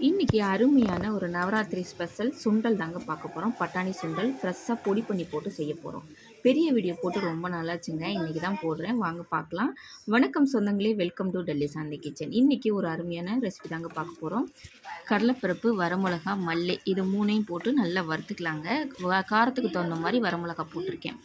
இன்றைக்கி அருமையான ஒரு நவராத்திரி ஸ்பெஷல் சுண்டல் தாங்க பார்க்க போகிறோம் பட்டாணி சுண்டல் ஃப்ரெஷ்ஷாக பொடி பண்ணி போட்டு செய்ய போகிறோம் பெரிய வீடியோ போட்டு ரொம்ப நல்லாச்சுங்க இன்றைக்கி தான் போடுறேன். வாங்க பார்க்கலாம். வணக்கம் சொந்தங்களே. Welcome to Delhi Shanti kitchen இன்றைக்கி ஒரு அருமையான ரெசிபி தாங்க பார்க்க போகிறோம் கடலைப்பருப்பு வரமிளகா மல்லி இது மூணையும் போட்டு நல்லா வறுத்துக்கலாங்க. வ- காரத்துக்கு தகுந்த மாதிரி வரமிளகா போட்டிருக்கேன்.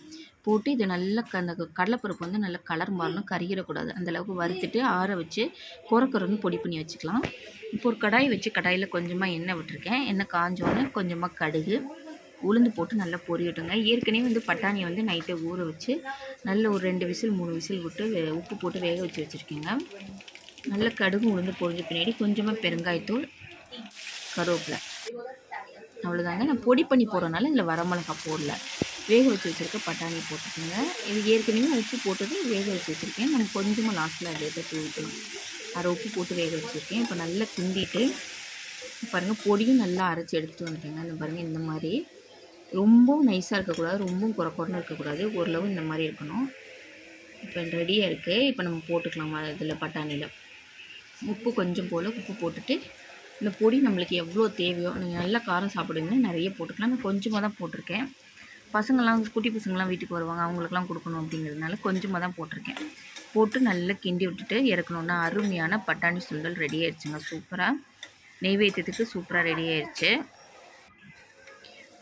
போட்டு இது நல்லா க- அந்த கடலைப்பருப்பு வந்து நல்லா கலர் மாறணும். கருகிடக்கூடாது. அந்த அளவுக்கு வறுத்துட்டு ஆற வச்சு குறக்குறன்னு பொடி பண்ணி வச்சுக்கலாம். இப்போ ஒரு கடாய் வச்சு கடாயில் கொஞ்சமாக எண்ணெய் விட்டுருக்கேன். எண்ணெய் காஞ்சோன்னே கொஞ்சமாக கடுகு உளுந்து போட்டு நல்லா பொரியட்டுங்க. ஏற்கனவே வந்து பட்டாணியை வந்து நைட்டை ஊற வச்சு நல்ல ஒரு ரெண்டு விசில் மூணு விசில் விட்டு வே- உப்பு போட்டு வேக வச்சு வச்சுருக்கீங்க. நல்ல கடுகு உளுந்து பொரிஞ்ச பின்னாடி கொஞ்சமாக பெருங்காயத்தூள் கருவேப்பிலை. அவ்வளோதாங்க நான் பொடி பண்ணி போடுறதுனால இதில் வரமிளகா போடல. வேக வச்சு வச்சுருக்க பட்டாணி போட்டுக்கோங்க. இது ஏற்கனவே உப்பு போட்டது வேக வச்சு வச்சுருக்கேன். நம்ம கொஞ்சமாக லாஸ்ட்டில் அதை தட்டி ஊற்றணும் அரை உப்பு போட்டு வேக வச்சுருக்கேன். இப்போ நல்லா கிண்டிட்டு பாருங்கள் பொடியும் நல்லா அரைச்சி எடுத்துகிட்டு வந்துட்டேங்க. இந்த பாருங்கள் இந்த மாதிரி. ரொம்பவும் நைஸாக இருக்கக்கூடாது ரொம்பவும் குறை குறைன்னு இருக்கக்கூடாது. ஓரளவு இந்த மாதிரி இருக்கணும். இப்போ ரெடியாக இருக்குது இப்போ நம்ம போட்டுக்கலாமா இதில் பட்டாணியில் உப்பு கொஞ்சம் போல் உப்பு போட்டுட்டு இந்த பொடி நம்மளுக்கு எவ்வளோ தேவையோ நீங்கள் நல்லா காரம் சாப்பிடுங்க நிறைய போட்டுக்கலாம். நான் கொஞ்சமாக தான் போட்டிருக்கேன். பசங்கள்லாம் குட்டி பசங்கள்லாம் வீட்டுக்கு வருவாங்க அவங்களுக்குலாம் கொடுக்கணும் அப்படிங்கிறதுனால கொஞ்சமாக தான் போட்டிருக்கேன். போட்டு நல்லா கிண்டி விட்டுட்டு இறக்கணுன்னா அருமையான பட்டாணி சுண்டல் ரெடி ஆயிடுச்சுங்க. சூப்பராக நெய்வேத்தியத்துக்கு சூப்பராக ரெடி ஆயிடுச்சு.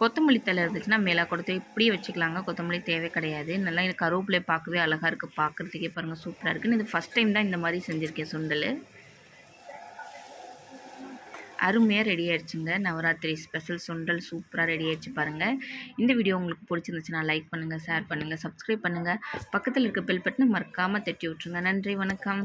கொத்தமல்லி தலை இருந்துச்சுன்னா மேலே கொடுத்து இப்படியே வச்சுக்கலாங்க. கொத்தமல்லி தேவை கிடையாது. நல்லா எனக்கு கருவேப்பிலை பார்க்கவே அழகாக இருக்குது பார்க்குறதுக்கே பாருங்கள் சூப்பராக இருக்குன்னு இது ஃபஸ்ட் டைம் தான் இந்த மாதிரி செஞ்சுருக்கேன் சுண்டல். அருமையாக ரெடி ஆயிடுச்சுங்க. நவராத்திரி ஸ்பெஷல் சுண்டல் சூப்பராக ரெடி ஆயிடுச்சு பாருங்கள் இந்த வீடியோ உங்களுக்கு பிடிச்சிருந்துச்சுன்னா லைக் பண்ணுங்கள் ஷேர் பண்ணுங்கள் சப்ஸ்கிரைப் பண்ணுங்கள் பக்கத்தில் இருக்க பெல் பட்டனை மறக்காமல் தட்டி விட்ருங்க நன்றி வணக்கம்.